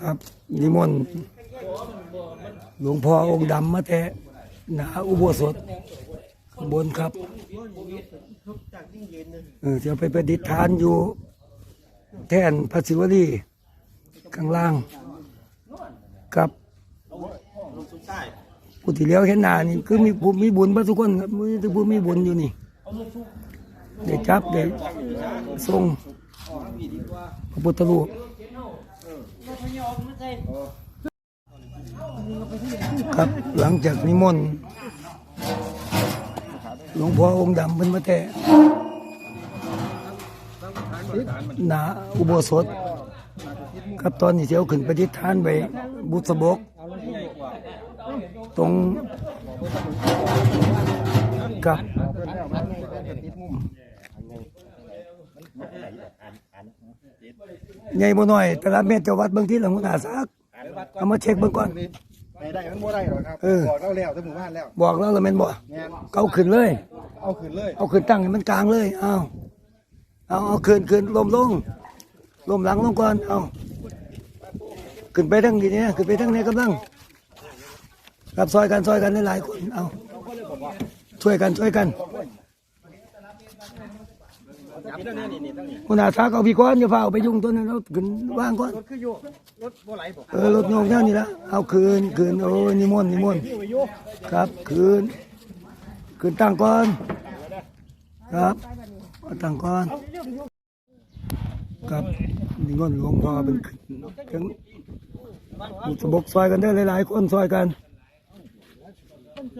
ครับนิมนต์หลวงพ่อองค์ดำมาแต่หนาอุโบสถข้างบนครับเออจะไปประดิษฐานอยู่แท่นพระศิวลีข้างล่างครับผู้ที่เลี้ยวเห็นหน้านี่คือมีผู้มีบุญพระทุกคนครับมีแต่ผู้มีบุญอยู่นี่ได้จับได้ทรง พระพุทธรูปครับหลังจากนิมนต์หลวงพ่อองค์ดำเป็นมาแต่หนาอุโบสถ ครับตอนนี้เสียวขึ้นไปทิศทานไปบุษบก ตรงกับ ใหญ่บ่น้อยแต่ละเม็ดเจะวัดเบางที่หลังหัวหน้าซัก เอามาเช็คเบิ่งก่อนไม่ได้มันบ่ได้หรอกครับเออ บอกเราแล้วทั้งหมู่บ้านแล้วบอกแล้วละแม่นบ่แม่นเอาขึ้นเลย เอาขึ้นเลยเอาขึ้นตั้งให้มันกลางเลย เอาเอาเอาขึ้นขึ้นลมลงลมหลังลงก่อน เอาขึ้นไปทั้งนี้เนี่ยขึ้นไปทั้งนี้กำลังครับซอยกันซอยกันหลายๆคน เอาช่วยกันช่วยกัน คุณอาทักเอาพี่ก้อนอย่าพาเอาไปยุ่งตัวนั้นเราขึ้นว่างก่อนรถคืออยู่รถบ่ไหลบ่เออรถโยงเท่านี้ละเอาคืนคืนโอ้ยนิมนต์นิมนต์ครับคืนคืนตั้งก่อนครับเอาตั้งก่อนครับนี่ก็หลวงพ่อเป็นขึ้นถึงบุษบกซอยกันได้หลายๆคนซอยกัน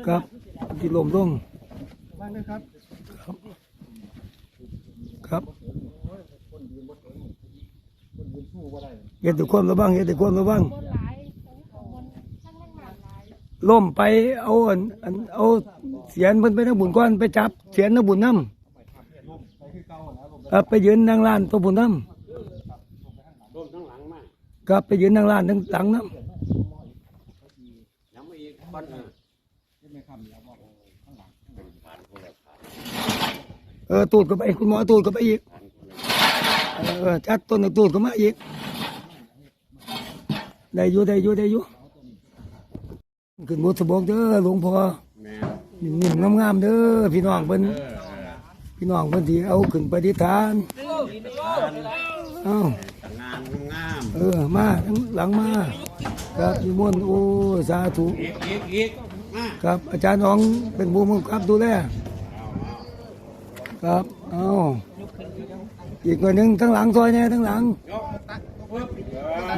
ครับที่ลมลงบ้างครับ ครับเฮ็ดทุกคนระวังเฮ็ดทุกคนระวังล่มไปเอาอันอันเอาเสียนเพิ่นไปนักบุญก้อนไปจับเสียนนักบุญน้ำครับไปยืนนางลานตัวบุญน้ำครับไปยืนนางลานทั้งหลังน้ำเออ ตูดก็ไปคุณหมอตูดก็ไปอีกเออจัดต้นหนึ่งตูดก็มาอีกได้อยู่ได้อยู่ได้อยู่ขึ้นบุษบกเด้อหลวงพ่อนิ่มๆงามๆเด้อพี่น้องเพิ่นพี่น้องเพิ่นที่เอาขึ้นไปที่ฐานเอ้างามงามเออมาทั้งหลังมาครับนิมนต์โอ้สาธุอีกอีกอีกมาครับอาจารย์น้องเป็นผู้กำกับดูแล ครับ เอาอีกหน่อยหนึงทั้งหลังซอยแน่ทั้งหลังยกตักปึ๊บ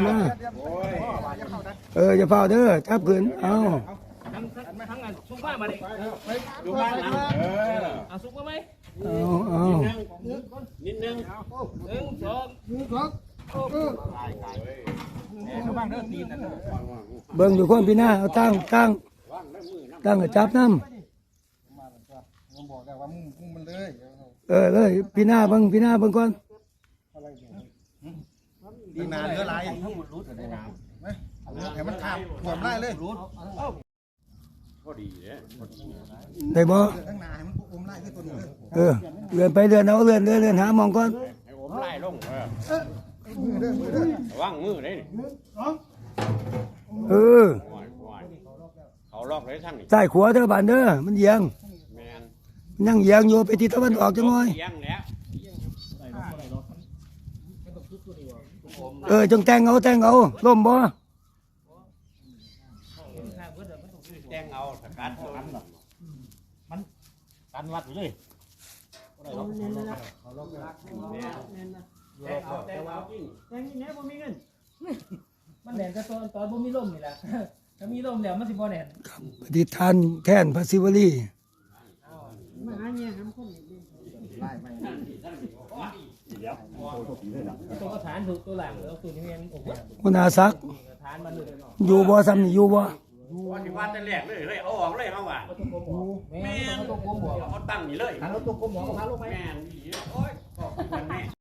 มาโอ้ยเอออย่าเฝ้าเด้อทับขึ้นเอาซุกมามาดิดูบ้านหลังเออเอาซุกมาไหมเอาเอานิดนึงหนึ่งสองบ้างเด้อตีนนั่นเบิ่งอยู่คนพี่หน้าเอาตั้งตั้งตั้งให้จับน้ำ ผมบอกแล้วว่ามึงมึงมันเลยเออเลยพี่หน้าเบิ่งพี่หน้าเบิ่งก่อนดีนาเรือลายทั้งหมดรุดเลยนะให้มันขาบถ่วมไล่เลยรุดพอดีเลยได้บ่ทั้งนาให้มันอมไล่คือตัวนี้เลยเออเลื่อนไปเลื่อนเอาเลื่อนเลื่อนเลื่อนหามองก่อนให้ผมไล่ลงเออมือเด้อมือเด้อระวังมือเลยเออโอ้ยโอ้ยเขาล็อกเลยทั้งนี้ใต้ขวาเด้อบานเด้อมันเอียงแมน นั่งเอียงอยู่ไปทิศตะวันออกจังหน่อยเลี้ยงแล้วเออจงแต่งเอาแต่งเอาล่มบ่แจ้งเอาสกัดตัวนั้นตันวัดอยู่เลยแจ้งเอาแจ้งเอาจริงยังยังไงบ่มีเงิน มันแหลนแต่ตอนตอนบ่มีลมนี่แหละถ้ามีลมแล้วมันสิบ่แหลนปฏิทานแท่นพระศิวลี ตัวกระฐานถูกตัวหลังแล้วตัวนี้มันโอ้โหคุณอาศักดิ์กระฐานมันเลยอยู่บ่ซ้ำนี่อยู่บ่วันที่วันแต่แรกเลยเลยเอาออกเลยเขาว่าแม่ต้องตัวกลมบ่เอาตั้งนี่เลยทางเราตัวกลมหมอกับพาลงไปแม่นอีโอ้ยบอกกันแม่